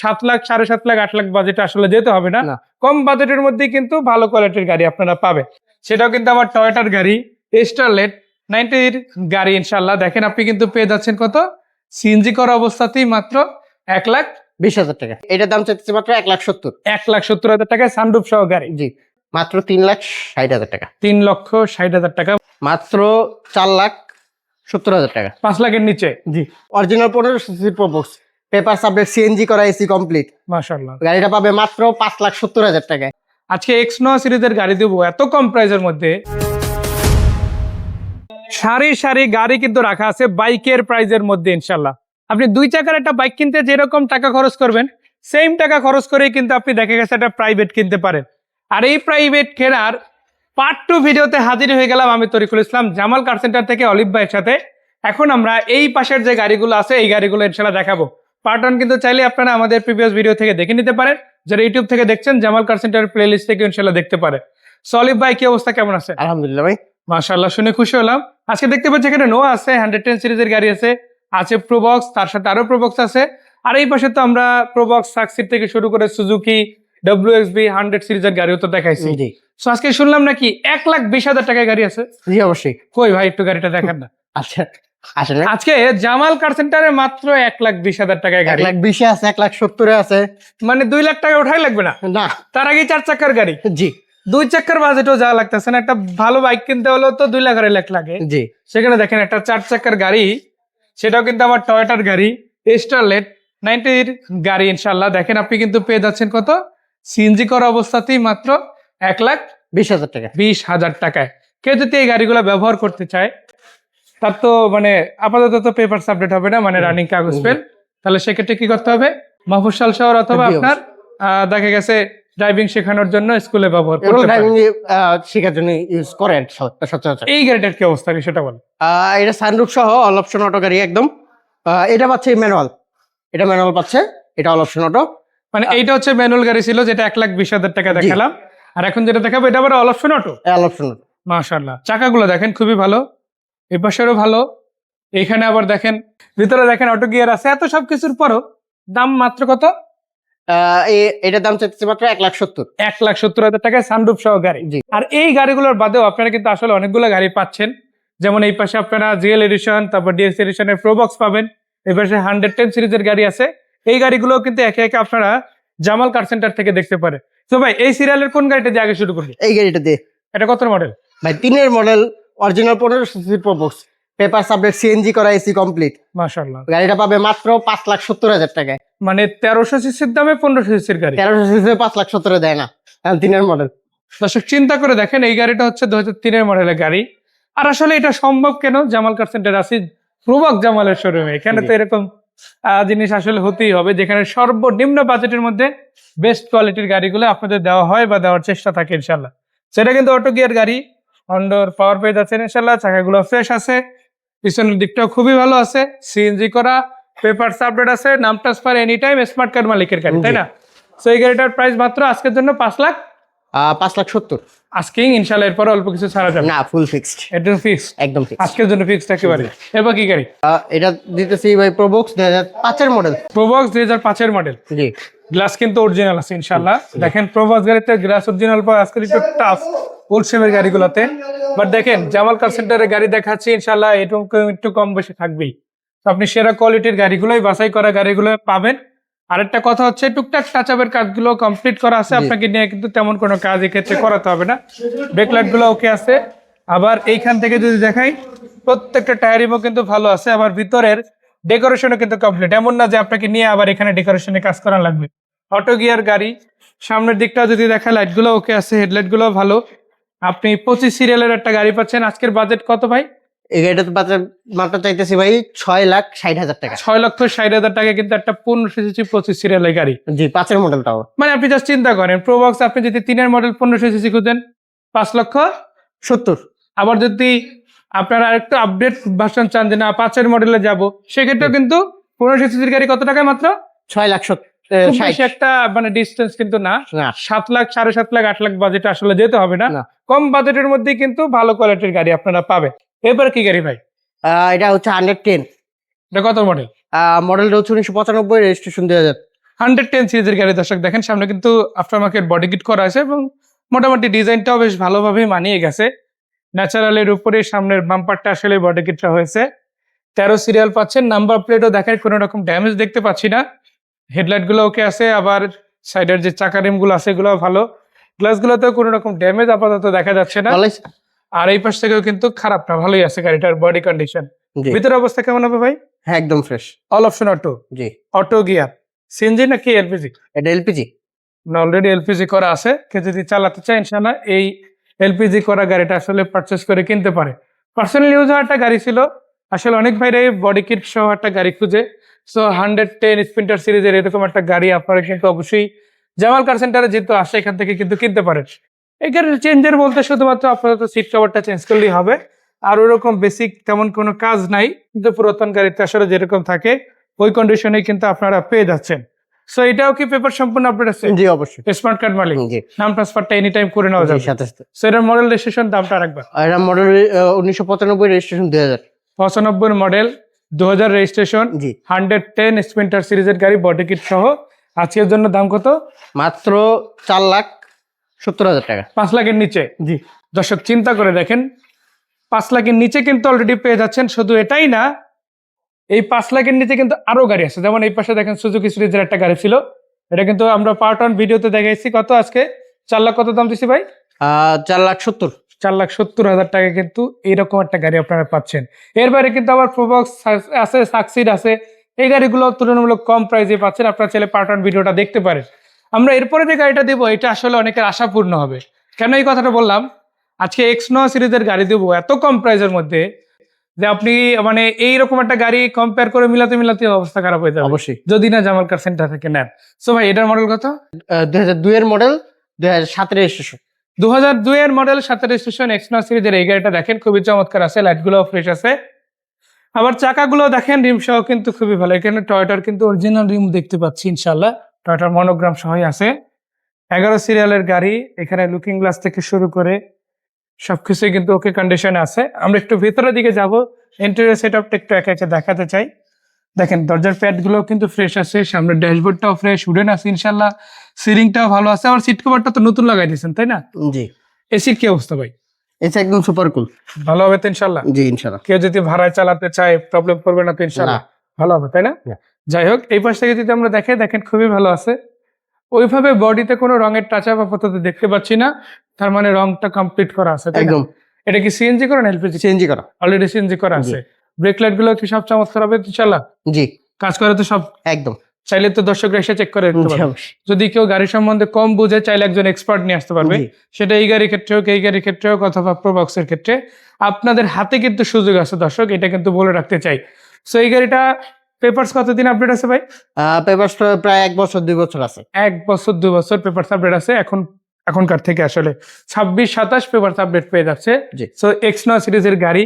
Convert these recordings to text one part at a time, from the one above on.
সাত লাখ সাড়ে সাত লাখ আট লাখ বাজেট আসলে যেতে হবে না। কম বাজেটের মধ্যে কিন্তু ভালো কোয়ালিটির গাড়ি আপনারা পাবেন। সেটাও কিন্তু আমার টয়টার গাড়ি স্টারলেট নাইনটির গাড়ি ইনশাল্লাহ দেখেন আপনি কিন্তু পেয়ে যাচ্ছেন কত? সিএনজি করা অবস্থাতেই মাত্র এক লাখ বিশ হাজার টাকা। এটার দাম চাইতেছি মাত্র এক লাখ সত্তর। এক লাখ সত্তর হাজার টাকায় সানরুফ সহ গাড়ি। জি মাত্র তিন লাখ ষাট হাজার টাকা। তিন লক্ষ ষাট হাজার টাকা। মাত্র চার লাখ সত্তর হাজার টাকা। পাঁচ লাখের নিচে। জি অরিজিনাল পনেরো CC Probox paper subject CNG করা এসি কমপ্লিট মাশাল্লাহ গাড়িটা পাবে মাত্র পাঁচ লাখ সত্তর হাজার টাকায়। আজকে এক্স নো সিরিজের গাড়ি দেবো এত কম প্রাইসের মধ্যে। সারি সারি গাড়ি কিন্তু রাখা আছে বাইকের প্রাইজের মধ্যে ইনশাল্লাহ আপনি দুই চাকার একটা বাইক কিনতে যেরকম টাকা খরচ করবেন সেম টাকা খরচ করেই কিন্তু আপনি দেখা গেছে একটা প্রাইভেট কিনতে পারেন। আর এই প্রাইভেট কেনার পার্ট টু ভিডিওতে হাজির হয়ে গেলাম আমি তরিকুল ইসলাম জামাল কার সেন্টার থেকে অলিভ ভাইয়ের সাথে। এখন আমরা এই পাশের যে গাড়িগুলো আছে এই গাড়িগুলো ইনশাল্লাহ দেখাবো। পার্ট ওয়ান কিন্তু চাইলে আপনারা আমাদের প্রিভিয়াস ভিডিও থেকে দেখে নিতে পারেন। যারা ইউটিউব থেকে দেখছেন Jamal car centre play list থেকে ইনশাল্লাহ দেখতে পারে সলিভ ভাই কি অবস্থা? কেমন আছে আলহামদুলিল্লাহ ভাই। মাশাল্লাহ শুনে খুশি হলাম। আজকে দেখতে পাচ্ছি এখানে নো আছে হান্ড্রেড টেন সিরিজের গাড়ি আছে আছে প্রোবক্স তার সাথে আরও প্রোবক্স আছে। আর এই পাশে তো আমরা প্রোবক্স সাকসিড থেকে শুরু করে Suzuki W X B hundred সিরিজের গাড়িও তো দেখাইছি। তো আজকে শুনলাম নাকি এক লাখ বিশ হাজার টাকায় গাড়ি আছে? জি অবশ্যই। কই ভাই একটু গাড়িটা দেখান না। আচ্ছা। আজকে জামাল কার সেন্টারে মাত্র এক লাখ বিশ হাজার টাকায় গাড়ি। লাখ বিশে আছে এক লাখ সত্তরে আছে। মানে দুই লাখ টাকা ওঠাই লাগবে না? না। তার আগে চার চাকার গাড়ি। জি। দুই চাকার বাজেটও যা লাগতেছে না একটা ভালো বাইক কিনতে হলেও তো দুই লাখ আড়াই লাখ লাগে। জি। সেখানে দেখেন একটা চার চাকার গাড়ি সেটাও কিন্তু আমার টয়টার গাড়ি স্টারলেট নাইনটির গাড়ি ইনশাল্লাহ দেখেন আপনি কিন্তু পেয়ে যাচ্ছেন কত? সিএনজি করা অবস্থাতেই মাত্র এক লাখ বিশ হাজার টাকা। বিশ হাজার টাকায়। কেউ যদি এই গাড়িগুলো ব্যবহার করতে চায় তার তো মানে আপাতত তো পেপার আপডেট হবে না মানে রানিং কাগজ পেন তাহলে সেক্ষেত্রে কি করতে হবে? মাহফুসাল শহর অথবা আপনার দেখা গেছে ড্রাইভিং শেখানোর জন্য স্কুলে ব্যবহার করতে ড্রাইভিং শেখার জন্য ইউজ করেন সচরাচর। এই গাড়িটার কি অবস্থা সেটা বল। এটা সানরুফ সহ অল অপশন অটো গাড়ি একদম। এটা পাচ্ছে ম্যানুয়াল এটা ম্যানুয়াল পাচ্ছে এটা অল অপশন অটো মানে এইটা হচ্ছে ম্যানুয়াল গাড়ি ছিল যেটা এক লাখ বিশ হাজার টাকা দেখালাম। আর এখন যেটা দেখাবো এটা আবার all option auto all option auto চাকাগুলো দেখেন খুবই ভালো। এই পাশেরও ভালো। এখানে আবার দেখেন ভিতরে দেখেন অটো গিয়ার আছে এত সব কিছুর পরও দাম মাত্র কত? এটার দাম চাইতেছে মাত্র এক লাখ সত্তর। এক লাখ সত্তর হাজার টাকায় সানরুফ সহ গাড়ি। আর এই গাড়িগুলোর বাদেও আপনারা কিন্তু আসলে অনেকগুলো গাড়ি পাচ্ছেন। যেমন এই পাশে আপনারা জিএল এডিশন তারপর ডিএস এডিশনের প্রোবক্স পাবেন। এই পাশে হান্ড্রেড টেন সিরিজের গাড়ি আছে। এই গাড়িগুলো কিন্তু একে একে আপনারা জামাল কার সেন্টার থেকে দেখতে পারে। তো ভাই এই সিরিয়ালের কোন গাড়িটা দিয়ে আগে শুরু করবি? এই গাড়িটা দিয়ে। এটা কত মডেল ভাই তিনের মডেল অরিজিনাল পনেরো CC Probox paper subject CNG করা এসি কমপ্লিট মাশাল্লাহ গাড়িটা পাবে মাত্র পাঁচ লাখ সত্তর হাজার টাকায়। মানে তেরোশো সিসির দামে পনেরোশো সিসির গাড়ি। তেরোশো সিসি পাঁচ লাখ সত্তরে দেয় না তিনের মডেল দর্শক চিন্তা করে দেখেন এই গাড়িটা হচ্ছে দু হাজার তিনের মডেলের গাড়ি। আর আসলে এটা সম্ভব কেন? জামাল কার সেন্টার আসি প্রভাক জামালের শোরুমে এখানে তো এরকম জিনিস আসলে হতেই হবে যেখানে সর্বনিম্ন বাজেটের মধ্যে বেস্ট কোয়ালিটির গাড়িগুলো আপনাদের দেওয়া হয় বা দেওয়ার চেষ্টা থাকে ইনশাল্লাহ সেটা কিন্তু অটো গিয়ার গাড়ি। হন্ডোর পাওয়ার পেজ আছে ইনশাল্লাহ চাকাগুলো ফ্রেশ আছে। পিছনের দিকটাও খুবই ভালো আছে। সিএনজি করা পেপার আপডেট আছে নাম transfer any time smart card মালিকের গাড়ি তাই না? তো এই গাড়িটার প্রাইস মাত্র আজকের জন্য পাঁচ লাখ? পাঁচ লাখ সত্তর। আজকেই ইনশাল্লাহ এরপর অল্প কিছু ছাড়া যাবে। না ফুল ফিক্সড একদম ফিক্স একদম ফিক্সড আজকের জন্য ফিক্সড একেবারে। এবার কি গাড়ি? এটা দিতেছি ভাই প্রবক্স দুই হাজার পাঁচের মডেল প্রোবক্স দুই হাজার পাঁচের মডেল জি। গ্লাস কিন্তু অরিজিনাল আছে ইনশাল্লাহ দেখেন প্রোবক্স গাড়িতে গ্লাস অরিজিনাল পর আজকাল একটু টাফ সেমের গাড়িগুলোতে। বাট দেখেন জামাল কার সেন্টারে গাড়ি দেখাচ্ছি ইনশাল্লাহ একটু একটু কম বেশি থাকবেই। তো আপনি সেরা কোয়ালিটির গাড়িগুলোই বাছাই করা গাড়িগুলো পাবেন। আরেকটা কথা হচ্ছে টুকটাক টাচ আপের কাজগুলো কমপ্লিট করা আছে। আপনাকে নিয়ে কিন্তু তেমন কোনো কাজ এক্ষেত্রে করাতে হবে না। ব্রেকলাইটগুলো ওকে আছে। আবার এইখান থেকে যদি দেখাই প্রত্যেকটা টায়ারিমও কিন্তু ভালো আছে। আবার ভিতরের ডেকোরেশনও কিন্তু কমপ্লিট এমন না যে আপনাকে নিয়ে আবার এখানে ডেকোরেশনে কাজ করা লাগবে। অটো গিয়ার গাড়ি সামনের দিকটা যদি দেখা লাইটগুলো ওকে আছে হেডলাইটগুলো ভালো। আপনি পঁচিশ সিরিয়ালের একটা গাড়ি পাচ্ছেন। আজকের বাজেট কত ভাই? এই মাত্র চাইতেছি ভাই ছয় লাখ ষাট হাজার টাকা। ছয় লক্ষ ষাট হাজার টাকা কিন্তু একটা পনেরো সিসি পঁচিশ সিরিয়ালের গাড়ি। জি পাঁচের মডেলটাও মানে আপনি জাস্ট চিন্তা করেন প্রোবক্স আপনি যদি তিনের মডেল পনেরোশো সিসি খুঁজেন পাঁচ লক্ষ সত্তর। আবার যদি আপনারা আরেকটু আপডেট ভার্সন চান যে না পাঁচের মডেলে যাব সেক্ষেত্রেও কিন্তু পনেরোশো সিসির গাড়ি কত টাকায় মাত্র? ছয় লাখ সত্তর। বেশি একটা মানে ডিস্টেন্স কিন্তু না। সাত লাখ সাড়ে সাত লাখ আট লাখ বাজেট আসলে যেতে হবে না। কম বাজেটের মধ্যেই কিন্তু ভালো কোয়ালিটির গাড়ি আপনারা পাবেন। এবার কি গাড়ি ভাই? এটা হচ্ছে হান্ড্রেড টেন এটা কত মডেল মডেলটা হচ্ছে উনিশশো পঁচানব্বই রেজিস্ট্রেশন দুই হাজার হান্ড্রেড টেন সিরিজের গাড়ি দর্শক দেখেন সামনে কিন্তু আফটার মার্কেট বডি কিট করা আছে এবং মোটামুটি ডিজাইনটাও বেশ ভালোভাবেই মানিয়ে গেছে। ন্যাচারালের উপরে সামনের বাম্পারটা আসলে বডি কিটটা হয়েছে। তেরো সিরিয়াল পাচ্ছেন নাম্বার প্লেটও দেখায় কোনো রকম ড্যামেজ দেখতে পাচ্ছি না। হেডলাইটগুলো ওকে আছে আবার সাইডের যে চাকা রিমগুলো আছে এগুলো ভালো। গ্লাস গুলোতেও কোনো রকম ড্যামেজ আপাতত দেখা যাচ্ছে না। আর এই পাশ থেকেও কিন্তু খারাপ না ভালোই আছে গাড়িটার বডি কন্ডিশন জি। ভিতরে অবস্থা কেমন হবে ভাই? হ্যাঁ একদম ফ্রেশ অল অপশন অটো জি। অটো গিয়ার সিএনজি নাকি এলপিজি এটা এলপিজি না অলরেডি এলপিজি করা আছে। কে যদি চালাতে চায় ইনশাল্লাহ এই এলপিজি করা গাড়িটা আসলে পারচেস করে কিনতে পারে। পার্সোনাল ইউজ হওয়া একটা গাড়ি ছিল। আসলে অনেক ভাইরা বডি কিট সহ একটা গাড়ি খুঁজে। সো হান্ড্রেড টেন স্পিন্টার সিরিজের এরকম একটা গাড়ি আপনারা কিন্তু অবশ্যই জামাল কার সেন্টারে যেহেতু আসে এখান থেকে কিন্তু কিনতে পারেন। এই গাড়ির চেঞ্জের বলতে শুধুমাত্র আপাতত সিট কভারটা চেঞ্জ করলেই হবে। আর ওরকম বেসিক তেমন কোনো কাজ নাই কিন্তু পুরাতন গাড়িতে আসলে যেরকম থাকে ওই কন্ডিশনে কিন্তু আপনারা পেয়ে যাচ্ছেন। সো এটাও কি পেপার সম্পূর্ণ আপডেট আছে? জি অবশ্যই। স্মার্ট কার্ড মালিক। জি। নাম ট্রান্সফারটা এনি টাইম করে নেওয়া যাবে। সাথে সাথে। সো এটার মডেল রেজিস্ট্রেশন দামটা রাখবা এটা মডেল উনিশশো পঁচানব্বই রেজিস্ট্রেশন দুই হাজার। পঁচানব্বই মডেল দু হাজার রেজিস্ট্রেশন জি। হান্ড্রেড টেন স্পিন্টার সিরিজের গাড়ি বডি কিট সহ। আজকের জন্য দাম কত? মাত্র চার লাখ সত্তর হাজার টাকা। পাঁচ লাখের নিচে। জি। দর্শক চিন্তা করে দেখেন পাঁচ লাখের নিচে কিন্তু অলরেডি পেয়ে যাচ্ছেন শুধু এটাই না এই পাঁচ লাখের নিচে কিন্তু আরও গাড়ি আছে। যেমন এই পাশে দেখেন সুজুকি সিরিজের একটা গাড়ি ছিল। এটা কিন্তু আমরা পার্ট ওয়ান ভিডিওতে দেখাইছি। কত আজকে? চার লাখ কত দাম দিছি ভাই? চার লাখ সত্তর। চার লাখ সত্তর হাজার টাকা কিন্তু এইরকম একটা গাড়ি আপনারা পাচ্ছেন। এর বাইরে কিন্তু আবার প্রোবক্স আছে সাকসিড আছে। এই গাড়িগুলো তুলনামূলক কম প্রাইসে পাচ্ছেন। আপনারা চাইলে পার্ট ওয়ান ভিডিওটা দেখতে পারেন। আমরা এরপরে যে গাড়িটা দেবো এটা আসলে অনেকের আশাপূর্ণ হবে। কেন এই কথাটা বললাম? আজকে এক্স নো সিরিজের গাড়ি দেবো এত কম প্রাইসের মধ্যে যে আপনি মানে এইরকম একটা গাড়ি কম্পেয়ার করে মিলাতে মিলাতে অবস্থা খারাপ হয়ে যাবে। অবশ্যই। যদি না জামাল কার সেন্টার থেকে নেন। সো ভাই এটার মডেল কত? দুই হাজার দুইয়ের মডেল দুই হাজার সাতের দু হাজার দুই এর মডেল সাথে রেজিস্ট্রেশন এক্সনা সিরিজের এই গাড়িটা দেখেন, খুবই চমৎকার আছে লাইটগুলো ফ্রেশ আছে। আবার চাকাগুলো দেখেন রিম সহ কিন্তু খুবই ভালো। এখানে টয়টার কিন্তু অরিজিনাল রিম দেখতে পাচ্ছি ইনশাল্লাহ টয়টার মনোগ্রাম সহই আছে। এগারো সিরিয়ালের গাড়ি, এখানে লুকিং গ্লাস থেকে শুরু করে সবকিছুই কিন্তু ওকে কন্ডিশনে আছে। আমরা একটু ভেতরের দিকে যাব ইন্টেরিয়র সেট আপটা একটু একে একে দেখাতে চাই। দেখেন, দরজার প্যাডগুলো কিন্তু ফ্রেশ আছে, সামনের ড্যাশবোর্ডটাও ফ্রেশ উডেন আছে ইনশাল্লাহ সিলিংটাও ভালো আছে আর সিট কভারটা তো নতুন লাগাই দিয়েছেন তাই না? জি। এসির কি অবস্থা ভাই? এটা একদম সুপার কুল ভালো হবে তো ইনশাল্লাহ জি ইনশাল্লাহ কেউ যদি ভাড়ায় চালাতে চায় প্রবলেম করবে না তো ইনশাল্লাহ ভালো হবে তাই না? না। যাই হোক এই পাশ থেকে যদি আমরা দেখে দেখেন খুবই ভালো আছে। ওইভাবে বডিতে কোনো রঙের টাচ আপ আপাতত দেখতে পাচ্ছি না। তার মানে রংটা কমপ্লিট করা আছে একদম। এটা কি সিএনজি করা না এলপিজি সিএনজি করা। অলরেডি সিএনজি করা আছে। ব্রেক লাইটগুলো কি সব চমৎকার হবে ইনশাল্লাহ জি। কাজ করে তো সব? একদম। চাইলে তো দর্শকরা এসে চেক করে দেখতে পারবে। যদি কেউ গাড়ি সম্বন্ধে কম বুঝে চাইলে একজন এক্সপার্ট নিয়ে আসতে পারবে। সেটা এই গাড়ির ক্ষেত্রে হোক এই গাড়ির ক্ষেত্রে হোক অথবা প্রোবক্সের ক্ষেত্রে। আপনাদের হাতে কিন্তু সুযোগ আছে দর্শক এটা কিন্তু বলে রাখতে চাই। সো এই গাড়িটা পেপারস কতদিন আপডেট আছে ভাই? পেপারস প্রায় এক বছর দুই বছর আছে। এক বছর দুই বছর পেপারস আপডেট আছে। এখন এখনকার থেকে আসলে ছাব্বিশ সাতাশ পেপারস আপডেট পেয়ে যাচ্ছে। সো এক্স নয় সিরিজের গাড়ি।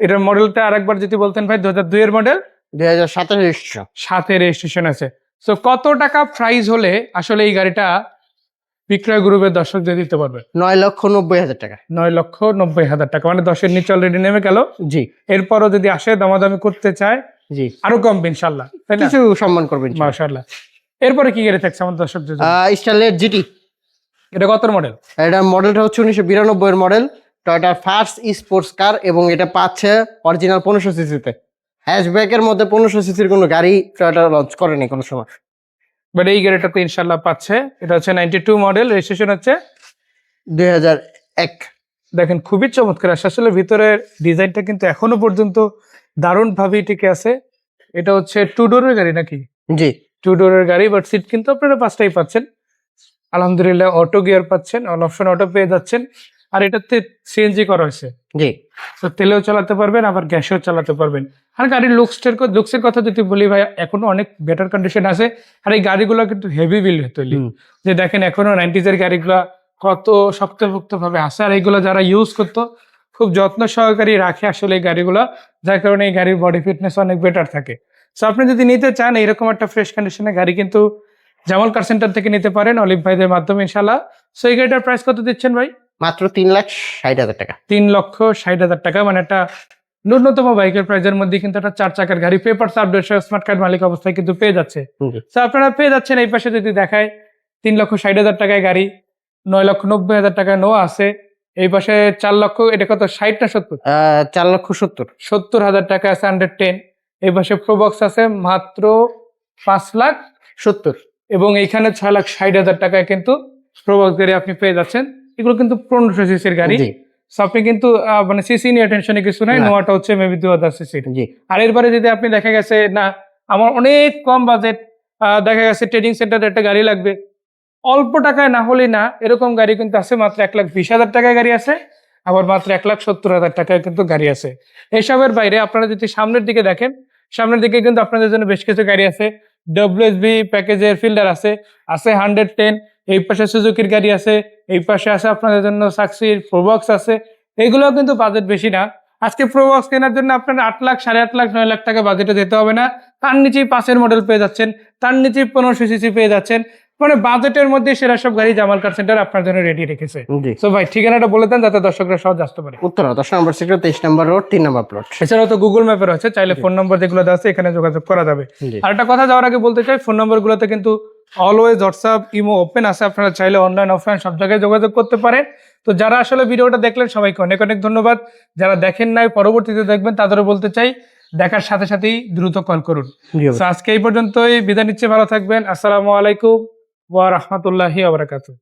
এটার মডেলটা আরেকবার যদি বলতেন ভাই দু হাজার দুইয়ের মডেল দুই হাজার সাতের রেজিস্ট্রেশন সাথে রেজিস্ট্রেশন আছে। সো কত টাকা প্রাইস হলে আসলে এই গাড়িটা বিক্রয় গ্রুপের দর্শকদের দিতে পারবে? নয় লক্ষ নব্বই হাজার টাকা। নয় লক্ষ নব্বই হাজার টাকা। মানে দশের নিচে অলরেডি নেমে গেল। জি। এরপরও যদি আসে দামাদামি করতে চায় জি। আরও কমবে ইনশাল্লাহ তাই না? কিছু সম্মান করবেন মাশাল্লাহ এরপরে কি গাড়ি থাকছে আমাদের দর্শকদের? স্টাইলের জিটি এটা কত মডেল এটা মডেলটা হচ্ছে উনিশশো বিরানব্বই এর মডেল টয়টার ফার্স্ট স্পোর্টস কার এবং এটা পাচ্ছে অরিজিনাল পনেরোশো সিসিতে হ্যাশব্যাকের মধ্যে পনেরোশো সিসির কোনো গাড়ি টয়টা লঞ্চ করেনি কোনো সময়। বাট এই গাড়িটা তো ইনশাল্লাহ পাচ্ছে। এটা হচ্ছে নাইনটি টু মডেল রেজিস্ট্রেশন হচ্ছে দুই হাজার এক। দেখেন খুবই চমৎকার। আছে আসলে ভিতরের ডিজাইনটা কিন্তু এখনও পর্যন্ত দারুণ ভাবেই টিকে আছে। এটা হচ্ছে টু ডোরের গাড়ি নাকি? জি। টু ডোরের গাড়ি বাট সিট কিন্তু আপনারা পাঁচটাই পাচ্ছেন। আলহামদুলিল্লাহ অটো গিয়ার পাচ্ছেন অন অপশন অটো পেয়ে যাচ্ছেন। আর এটাতে সিএনজি করা হয়েছে। জি। তো তেলেও চালাতে পারবেন আবার গ্যাসেও চালাতে পারবেন। আর গাড়ির লুকসের লুকসের কথা যদি বলি ভাই এখনও অনেক বেটার কন্ডিশন আছে। আর এই গাড়িগুলো কিন্তু হেভি বিল তৈরি। যে দেখেন এখনও নাইনটিজের গাড়িগুলো কত শক্তভুক্ত ভাবে আছে। আর এইগুলো যারা ইউজ করতো খুব যত্ন সহকারী রাখে আসলে এই গাড়িগুলো। যার কারণে এই গাড়ির বডি ফিটনেস অনেক বেটার থাকে। সো আপনি যদি নিতে চান এরকম একটা ফ্রেশ কন্ডিশনের গাড়ি কিন্তু জামাল কার সেন্টার থেকে নিতে পারেন অলিভ ভাইদের মাধ্যমে ইনশাল্লাহ সো এই গাড়িটার প্রাইস কত দিচ্ছেন ভাই? মাত্র তিন লাখ ষাট হাজার টাকা। তিন লক্ষ ষাট হাজার টাকা মানে একটা ন্যূনতম বাইকের প্রাইজের মধ্যে কিন্তু একটা চার চাকার গাড়ি পেপার সাবডেট স্মার্ট কার্ড মালিক অবস্থায় কিন্তু পেয়ে যাচ্ছে। তো আপনারা পেয়ে যাচ্ছেন এই পাশে যদি দেখায় তিন লক্ষ ষাট হাজার টাকায় গাড়ি নয় লক্ষ নব্বই হাজার টাকায় নোয়া আছে। এই পাশে চার লক্ষ এটা কত ষাট না সত্তর? চার লক্ষ সত্তর। সত্তর হাজার টাকা আছে আন্ডার টেন এই পাশে প্রোবক্স আছে মাত্র পাঁচ লাখ সত্তর। এবং এইখানে ছয় লাখ ষাট হাজার টাকায় কিন্তু প্রোবক্স গাড়ি আপনি পেয়ে যাচ্ছেন। এগুলো কিন্তু পনেরোশো সিসির গাড়ি। আপনি কিন্তু মানে সিসি নিয়ে টেনশনে কিছু নাই নোয়াটা হচ্ছে মেবি দু হাজার সিসির আর এরপরে যদি আপনি দেখা গেছে না আমার অনেক কম বাজেট দেখা গেছে ট্রেডিং সেন্টারে একটা গাড়ি লাগবে। অল্প টাকায় না হলেই না এরকম গাড়ি কিন্তু আছে মাত্র এক লাখ বিশ হাজার টাকায় গাড়ি আছে আবার মাত্র এক লাখ সত্তর হাজার টাকায় কিন্তু গাড়ি আছে। এসবের বাইরে আপনারা যদি সামনের দিকে দেখেন সামনের দিকে কিন্তু আপনাদের জন্য বেশ কিছু গাড়ি আছে। ডব্লিউএসবি প্যাকেজের ফিল্ডার আছে আছে হান্ড্রেড টেন এই পাশে সুজুকির গাড়ি আছে এই পাশে আছে আপনাদের জন্য সাকসির প্রোবক্স আছে। এগুলো কিন্তু বাজেট বেশি না। আজকে প্রোবক্স কেনার জন্য আপনার আট লাখ সাড়ে আট লাখ নয় লাখ টাকা বাজেটে যেতে হবে না। তার নিচেই পাঁচের মডেল পেয়ে যাচ্ছেন তার নিচেই পনেরোশো সিসি পেয়ে যাচ্ছেন। মানে বাজেটের মধ্যে সেরা সব গাড়ি জামাল কার সেন্টার আপনার জন্য রেডি রেখেছে। তো ভাই ঠিকানাটা বলে দেন যাতে দর্শকরা সহজ আসতে পারে। উত্তরা দশ নম্বর সেক্টর তেইশ নম্বর রোড তিন নম্বর প্লট এছাড়াও তো গুগল ম্যাপের আছে চাইলে ফোন নম্বর যেগুলো দেওয়া আছে এখানে যোগাযোগ করা যাবে। আর একটা কথা যাওয়ার আগে বলতে চাই ফোন নম্বরগুলোতে কিন্তু অলওয়েজ হোয়াটসঅ্যাপ ইমো ওপেন আছে আপনারা চাইলে অনলাইন অফলাইন সব জায়গায় যোগাযোগ করতে পারেন। তো যারা আসলে ভিডিওটা দেখলেন সবাইকে অনেক অনেক ধন্যবাদ। যারা দেখেন নাই পরবর্তীতে দেখবেন তাদেরও বলতে চাই দেখার সাথে সাথেই দ্রুত কল করুন। আজকে এই পর্যন্তই বিদায় নিচ্ছে ভালো থাকবেন। আসসালামু আলাইকুম ওয়া রাহমাতুল্লাহি ওয়া বারাকাতুহু।